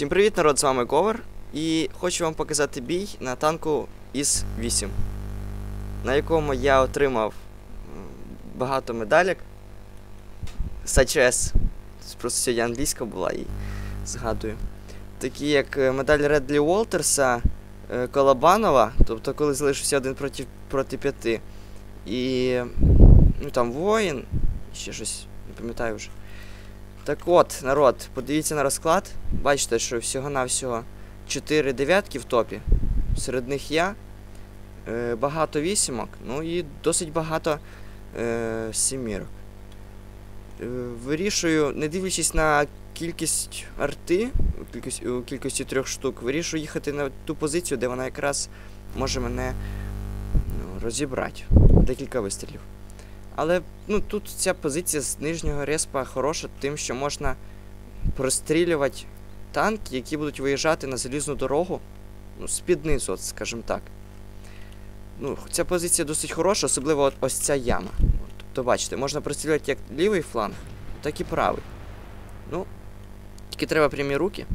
Всім привіт, народ, з вами Ковер. І хочу вам показати бій на танку ІС 8 на якому я отримав багато медалек. САЧС. Просто сьогодні англійська була і згадую. Такі як е, медаль Редлі Уолтерса, е, Колобанова, тобто коли залишився один проти, проти п'яти. І. Ну там воїн, ще щось, не пам'ятаю вже. Так от, народ, подивіться на розклад. Бачите, що всього-навсього 4 дев'ятки в топі. Серед них я. Е, багато вісімок, ну і досить багато е, сімірок. Е, вирішую, не дивлячись на кількість арти, у кількості, у кількості трьох штук, вирішую їхати на ту позицію, де вона якраз може мене ну, розібрати. Декілька вистрілів. Але ну, тут ця позиція з нижнього респа хороша тим, що можна прострілювати танки, які будуть виїжджати на залізну дорогу. Ну, з-під скажімо так. Ну, ця позиція досить хороша, особливо от ось ця яма. Тобто, бачите, можна прострілювати як лівий фланг, так і правий. Ну, тільки треба прямі руки.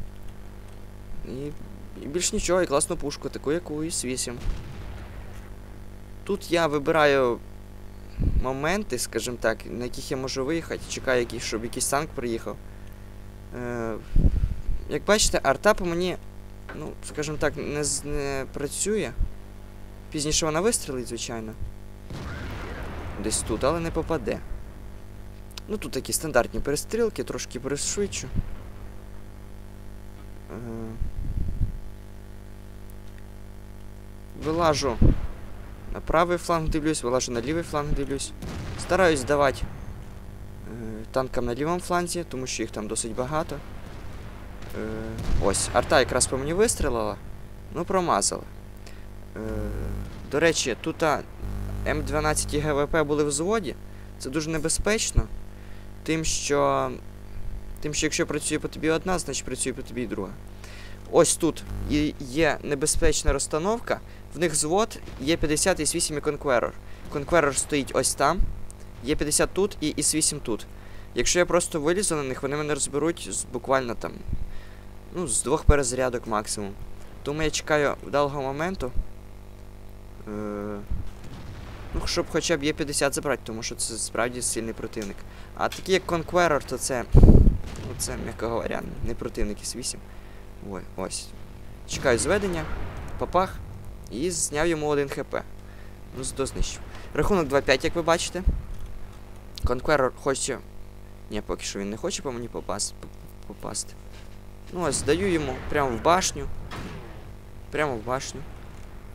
І, і більш нічого, і класну пушку, таку, як у ІС-8. Тут я вибираю моменти, скажімо так, на яких я можу виїхати, чекаю, щоб якийсь танк приїхав. Е, як бачите, артапа мені, ну, скажімо так, не, не працює. Пізніше вона вистрілить, звичайно. Десь тут, але не попаде. Ну тут такі стандартні перестрілки, трошки пришвидшу. Е, Вилажу на правий фланг дивлюсь, вилажу на лівий фланг дивлюсь. Стараюсь давати е, танкам на лівому фланзі, тому що їх там досить багато. Е, ось, арта якраз по мені вистрілила, ну промазала. Е, до речі, тут М12 і ГВП були в зводі. Це дуже небезпечно. Тим, що. Тим, що якщо працює по тобі одна, значить працює по тобі і друга. Ось тут є небезпечна розстановка. В них звод є 50 і 8 і Conqueror. Conqueror стоїть ось там. Є 50 тут і ІС 8 тут. Якщо я просто вилізу на них, вони мене розберуть з буквально там. Ну, з двох перезарядок максимум. Тому я чекаю вдалого моменту. Е, ну, щоб хоча б є 50 забрати, тому що це справді сильний противник. А такі як Conqueror, то це. Ну, це, м'яко говоря, не противник із 8. Ой, ось. Чекаю зведення, попах і зняв йому 1 хп. Ну, зато знищив. Рахунок 2-5, як ви бачите. Conqueror хоче. Ні, поки що він не хоче по мені попасти. Ну ось, даю йому прямо в башню. Прямо в башню.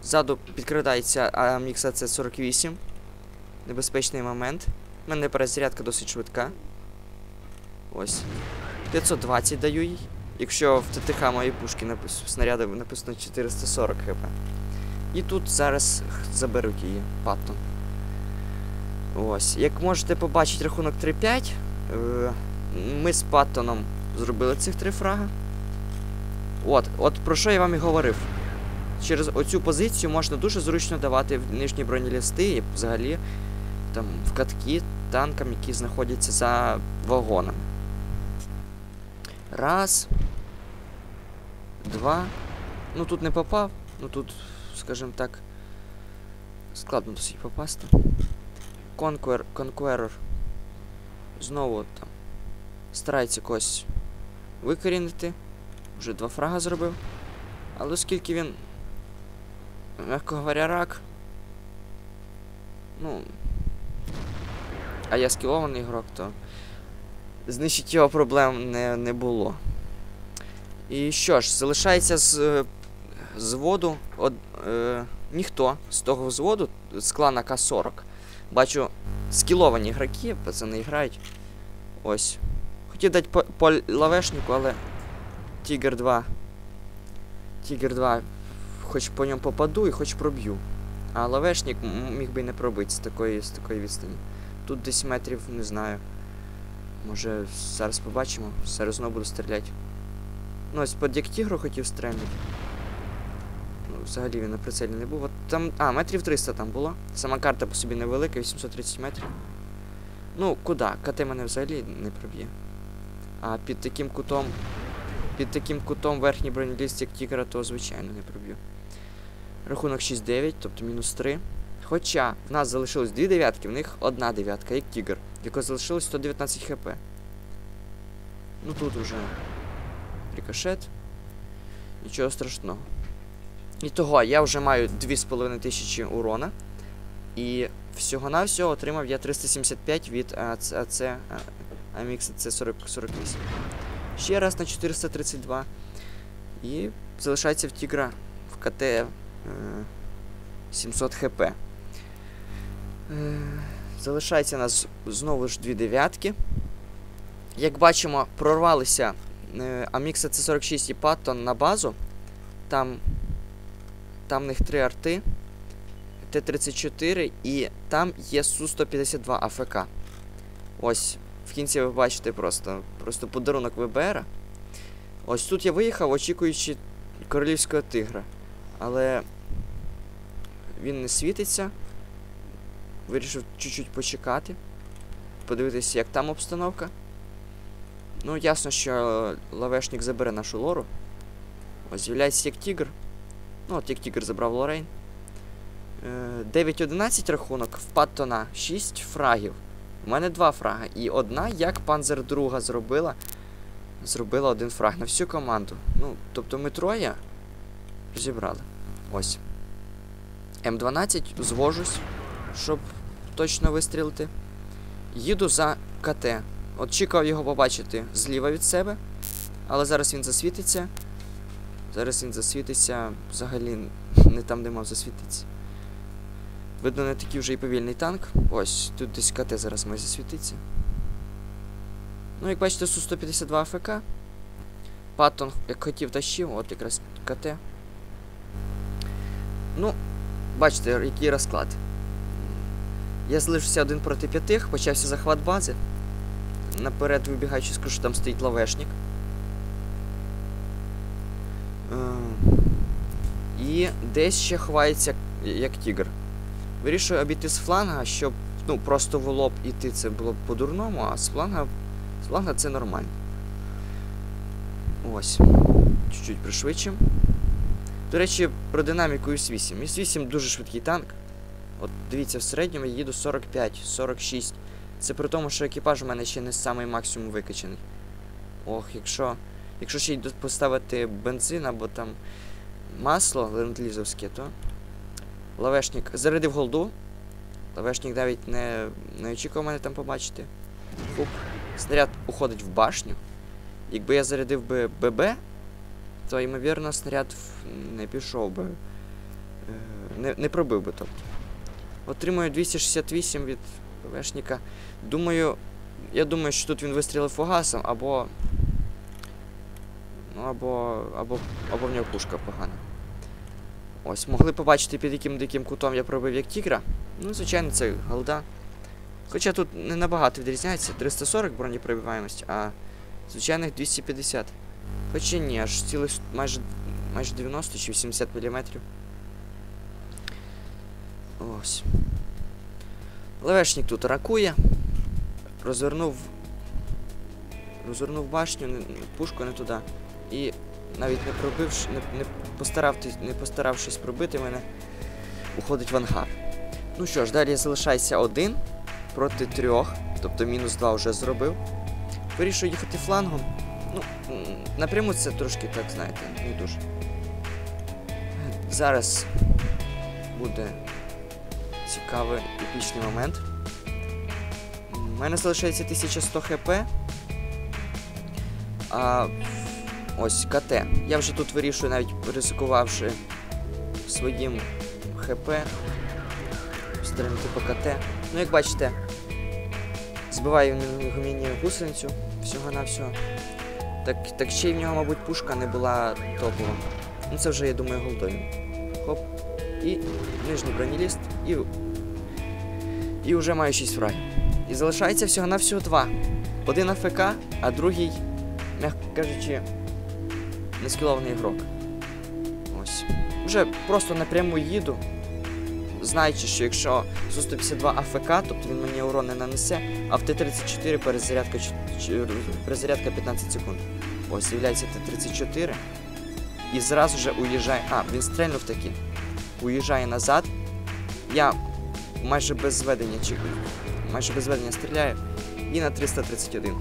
Ззаду підкрадається AMX AC-48. Небезпечний момент. У мене перезарядка досить швидка. Ось. 520 даю їй. Якщо в ТТХ моєї пушки напис... снаряди написано 440 хп. І тут зараз заберуть її, Паттон. Ось. Як можете побачити рахунок 3-5. Е, ми з Паттоном зробили цих три фрага. От, от про що я вам і говорив. Через оцю позицію можна дуже зручно давати в нижні бронелісти і взагалі там в катки танкам, які знаходяться за вагонами. Раз. Два. Ну тут не попав. Ну тут, скажімо так, складно досить попасти. Conquer, Conqueror. Знову там. Старається когось викорінити. Вже два фрага зробив. Але оскільки він, м'яко говоря, рак. Ну. А я скілований ігрок, то знищить його проблем не, не було. І що ж, залишається з е, зводу од, е, ніхто з того взводу, з клана К-40. Бачу, скіловані граки, пацани грають. Ось. Хотів дати по, по лавешнику, але Тігр 2. Тігр 2. Хоч по ньому попаду і хоч проб'ю. А лавешник міг би і не пробити з такої, з такої відстані. Тут десь метрів, не знаю. Може, зараз побачимо. Зараз знову буду стріляти. Ну, ось под як тігру хотів стрельнути. Ну, взагалі він на прицелі не був. От там. А, метрів 300 там було. Сама карта по собі невелика, 830 метрів. Ну, куди? КТ мене взагалі не проб'є. А під таким кутом під таким кутом верхній бронеліст, як тігра, то звичайно не проб'ю. Рахунок 6-9, тобто мінус 3. Хоча в нас залишилось дві дев'ятки, в них одна дев'ятка, як тігр, якого залишилось 119 хп. Ну тут уже рикошет. Нічого страшного. І того, я вже маю 2500 урона. І всього-навсього отримав я 375 від АЦ, АЦ Амікс C48. Ще раз на 432. І залишається в Тігра в КТ е, 700 хп. Е, залишається нас знову ж дві дев'ятки. Як бачимо, прорвалися е, Амікса C46 і Паттон на базу. Там, там в них три арти. Т-34 і там є Су-152 АФК. Ось, в кінці ви бачите просто, просто подарунок ВБР. Ось тут я виїхав, очікуючи королівського тигра. Але він не світиться. Вирішив чуть-чуть почекати. Подивитися, як там обстановка. Ну, ясно, що лавешник забере нашу лору. Ось з'являється як тігр. Ну, от як тігр забрав Лорейн. 9-11 рахунок, в Паттона 6 фрагів. У мене 2 фрага. І одна, як Панзер друга зробила. Зробила один фраг на всю команду. Ну, тобто ми троє розібрали. Ось. М12 звожусь, щоб точно вистрілити. Їду за КТ. Очікував його побачити зліва від себе. Але зараз він засвітиться. Зараз він засвітиться взагалі не там, де мав засвітитися. Видно, не такий вже і повільний танк. Ось, тут десь КТ зараз має засвітитися. Ну, як бачите, Су-152 АФК. Паттон, як хотів, тащив, от якраз КТ. Ну, бачите, який розклад. Я залишився один проти п'ятих, почався захват бази. Наперед вибігаючи, скажу, що там стоїть лавешник. Е, І десь ще ховається як тігр. Вирішую обійти з фланга, щоб ну, просто в лоб іти це було по-дурному, а з фланга, з фланга це нормально. Ось. Чуть-чуть пришвидшим. До речі, про динаміку С8. С8 дуже швидкий танк. От дивіться, в середньому я їду 45-46. Це при тому, що екіпаж у мене ще не самий максимум викачаний. Ох, якщо. Якщо ще й поставити бензин або там масло ленд-лізовське, то. Лавешник зарядив голду. Лавешник навіть не, не очікував мене там побачити. Хуп. Снаряд уходить в башню. Якби я зарядив би ББ, то, ймовірно, снаряд не пішов би. Не, не пробив би, тобто. Отримую 268 від ББшника. Думаю, я думаю, що тут він вистрілив фугасом, або. Ну, або. або. або в нього пушка погана. Ось, могли побачити, під яким диким кутом я пробив як тігра. Ну, звичайно, це голда. Хоча тут не набагато відрізняється. 340 бронепробиваємость, а звичайних 250. Хоча ні, аж цілих майже майже 90 чи 80 мм. Ось. Левешник тут ракує. Розвернув. Розвернув башню, пушку не туди. І навіть не пробивши, не, не, постаравшись, не постаравшись пробити мене, уходить в ангар. Ну що ж, далі залишається один проти трьох, тобто мінус два вже зробив. Вирішую їхати флангом. Ну, напряму це трошки, так, знаєте, не дуже. Зараз буде цікавий епічний момент. У мене залишається 1100 хп. А ось КТ. Я вже тут вирішую, навіть ризикувавши своїм ХП. Стрельнути по КТ. Ну, як бачите, збиваю міні гусеницю всього-навсього. Так так ще й в нього, мабуть, пушка не була топова. Ну це вже, я думаю, голдою. Хоп. І нижній бронеліст, і. І вже маю 6 фрагів. І залишається всього-навсього два. Один АФК, а другий, м'яко кажучи, нескілований ігрок. Ось. Вже просто напряму їду. Знаючи, що якщо Су-152 АФК, тобто він мені урон не нанесе, а в Т-34 перезарядка, перезарядка 15 секунд. Ось з'являється Т-34. І зразу же уїжджає. А, він стрельнув таки. Уїжджає назад. Я майже без зведення чи майже без зведення стріляю. І на 331.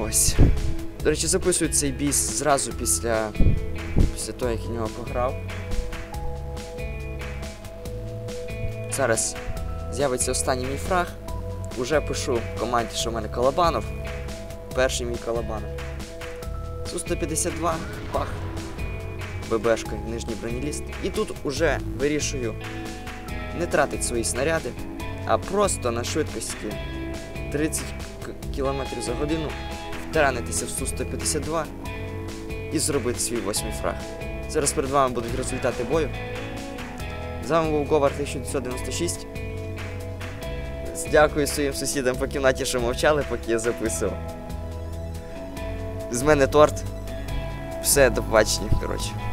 Ось. До речі, записую цей бій зразу після, після того, як я нього пограв. Зараз з'явиться останній мій фраг. Уже пишу команді, що в мене Колобанов. Перший мій Колобанов. Су-152, пах. ББшкою, нижній бронеліст. І тут уже вирішую не тратити свої снаряди, а просто на швидкості 30 км за годину втаранитися в Су-152 і зробити свій восьмий фраг. Зараз перед вами будуть результати бою. З вами був Говар 1996. Дякую своїм сусідам по кімнаті, що мовчали, поки я записував. З мене торт. Все, до побачення, коротше.